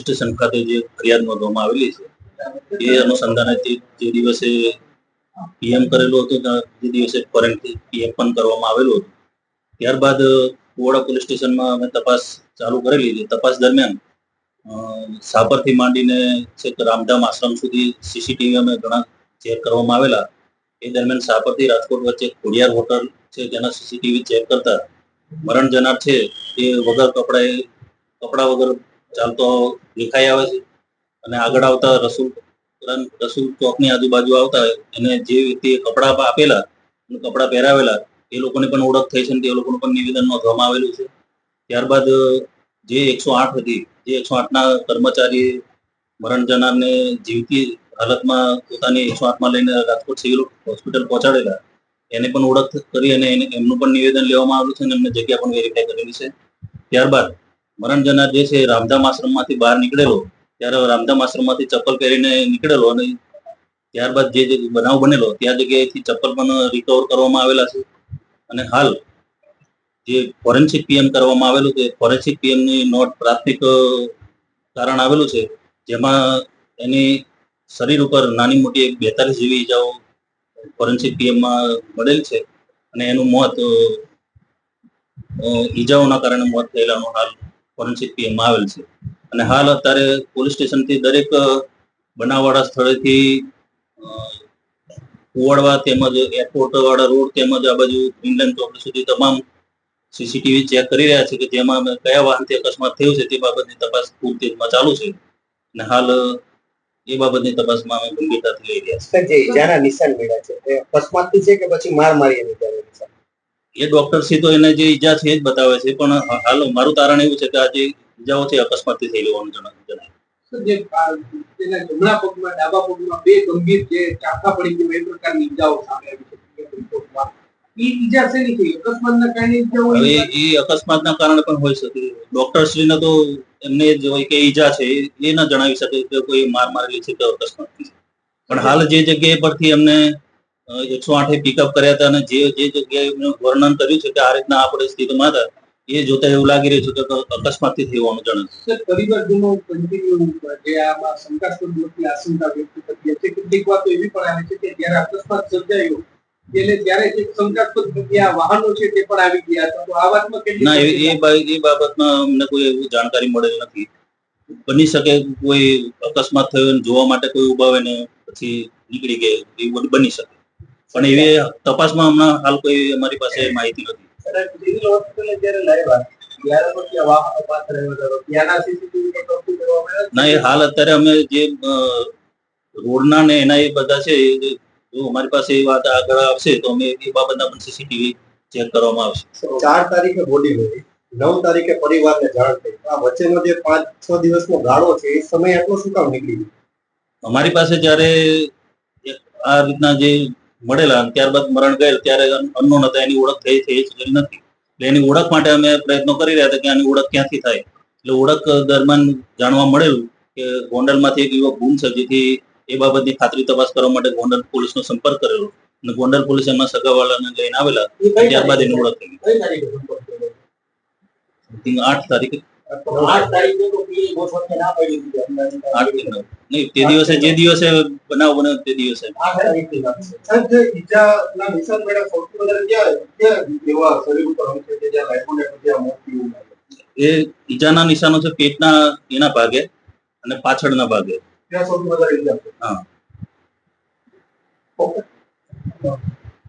Station ખાતે જે ફરિયાદ નોંધવામાં આવેલી છે, એ અનુસંધાને તે દિવસે પીએમ કરેલું હતું જે દિવસે ફોરેન્સિક પીએમ પણ કરવામાં આવેલું હતું. ત્યારબાદ કુવાડા પોલીસ સ્ટેશનમાં અમે તપાસ ચાલુ કરેલી છે. તપાસ દરમિયાન અ, સાપરથી માંડીને છેક રામધામ આશ્રમ સુધી સીસીટીવી અમે ઘણા ચેક કરવામાં આવેલા. એ દરમિયાન સાબરથી રાજકોટ વચ્ચે ખોડિયાર હોટલ છે તેના સીસીટીવી ચેક કરતા મરણ જનાર છે એ વગર કપડાએ કપડા વગર ચાલતો દેખાઈ આવે છે. અને આગળ આવતા રસૂલ રસૂલ ચોકની આજુબાજુ આવતા એને જે વ્યક્તિએ કપડા આપેલા કપડા પહેરાવેલા એ લોકોની પણ ઓળખ થઈ છે અને તે લોકોનું પણ નિવેદન નોંધવામાં આવેલું છે. ત્યારબાદ જે એકસો આઠ હતી જે એકસો આઠના કર્મચારી મરણ જનારને જીવતી હાલતમાં પોતાની એકસો આઠમાં લઈને રાજકોટ સિવિલ હોસ્પિટલ પહોંચાડેલા. એને પણ ઓળખ કરી અને એમનું પણ નિવેદન લેવામાં આવ્યું છે અને એમને જગ્યા પણ વેરીફાઈ કરેલી છે. ત્યારબાદ મરણ જનાર જે છે રામધામ આશ્રમમાંથી બહાર નીકળેલો, ત્યારે રામધામ આશ્રમમાંથી ચપ્પલ પહેરીને નીકળેલો અને ત્યારબાદ જે બનાવ બનેલો, ત્યાં જગ્યાએથી ચપ્પલ પણ રિકવર કરવામાં આવેલા છે. અને હાલ જે ફોરેન્સિક પીએમ કરવામાં આવેલું છે ફોરેન્સિક પીએમની નોટ પ્રાથમિક કારણ આવેલું છે, જેમાં એની શરીર ઉપર નાની મોટી એક બેતાલીસ જેવી ઈજાઓ ફોરેન્સિક પીએમમાં મળેલ છે અને એનું મોત ઈજાઓના કારણે મોત થયેલાનું હાલ ફોરેન્સિક પીએમમાં આવેલ છે. અને હાલ અત્યારે પોલીસ સ્ટેશનથી દરેક બનાવવાળા સ્થળેથી કુવાડવા તેમજ એરપોર્ટ વાળા રોડ તેમજ આ બાજુ ગ્રીનલેન્ડ ચોકડી સુધી તમામ સીસીટીવી ચેક કરી રહ્યા છે કે જેમાં અમે કયા વાહનથી અકસ્માત થયું છે તે બાબતની તપાસ પૂરતીમાં ચાલુ છે. અને હાલ એ બાબતની તપાસમાં અમે ગંભીરતાથી લઈ રહ્યા સર જે ઈજાના નિશાન મળ્યા છે એ અકસ્માતથી છે કે પછી માર મારી એ ડોક્ટર સીધો તો એને જે ઈજા છે એ જ બતાવે છે પણ હાલ મારું તારણ એવું છે કે આ જે ઈજાઓ છે અકસ્માતથી થઈ લેવાનું જણાય જણાય. જે તેના જમણા પગમાં ડાબા પગમાં બે ગંભીર જે ચાકા પડી ગયું એ પ્રકારની ઈજાઓ સામે આવી છે. ઈજા શેની થઈ અકસ્માતના કારણે ઈજા હવે હોય એ અકસ્માતના કારણે પણ હોઈ શકે. ડોક્ટર શ્રીને તો એમને જ હોય કે ઈજા છે એ- ન જણાવી શકે કે કોઈ માર મારેલી છે કે અકસ્માત પણ હાલ જે જગ્યાએ પરથી એમને એકસો આઠે પિકઅપ કર્યા હતા અને જે જે જગ્યાએ એમનું વર્ણન કર્યું છે કે આ રીતના આ પરિસ્થિતિમાં હતા એ જોતા એવું લાગી રહ્યું છે કે અકસ્માતથી થયું હોવાનું જણાવ્યું છે પરિવારજનો કન્ટિન્યુ જે આમાં શંકાસ્પદ આશંકા વ્યક્ત કરી છે. કેટલીક વાતો એવી પણ આવે છે કે જ્યારે અકસ્માત સર્જાયો એટલે ત્યારે જે શંકાસ્પદ જગ્યા વાહનો છે તે પણ આવી ગયા હતા. તો આ વાતમાં કેટલી ના એ એ બાબતમાં અમને કોઈ એવું જાણકારી મળેલ નથી. બની શકે કોઈ અકસ્માત થયો ને જોવા માટે કોઈ ઊભા હોય ને પછી નીકળી ગયા એવું બની શકે. પણ એવી તપાસમાં હમણાં હાલ કોઈ અમારી પાસે માહિતી નથી. ના એ હાલ અત્યારે અમે જે રોડના ને એના એ બધા છે જે- જો અમારી પાસે એ વાત આગળ આવશે તો અમે એ બાબતના પણ સીસીટીવી ચેક કરવામાં આવશે. ચાર તારીખે બોલી હોય નવ તારીખે પરિવારને જાણ થઈ. આ વચ્ચેનો જે પાંચ છ દિવસનો ગાળો છે એ સમય આટલો શું કામ નીકળી ગયો? અમારી પાસે જ્યારે આ રીતના જે મળેલા ત્યારબાદ મરણ ગયેલ ત્યારે અનનોન હતા એની ઓળખ થઈ થઈ શકેલી નથી. એટલે એની ઓળખ માટે અમે પ્રયત્નો કરી રહ્યા હતા કે આની ઓળખ ક્યાંથી થાય. એટલે ઓળખ દરમિયાન જાણવા મળેલું કે ગોંડલમાંથી એક યુવક ગુમ છે જેથી એ બાબતની ખાતરી તપાસ કરવા માટે ગોંડલ પોલીસનો સંપર્ક કરેલો. અને ગોંડલ પોલીસ એમના સગાવાળાને લઈને આવેલા ત્યારબાદ એની ઓળખ થઈ આઠ તારીખે? નહીં તે દિવસે જે દિવસે બનાવ તે દિવસે? એ ઈજાના નિશાનો છે પેટના એના ભાગે અને પાછળના ભાગે. ત્યાં સૌથી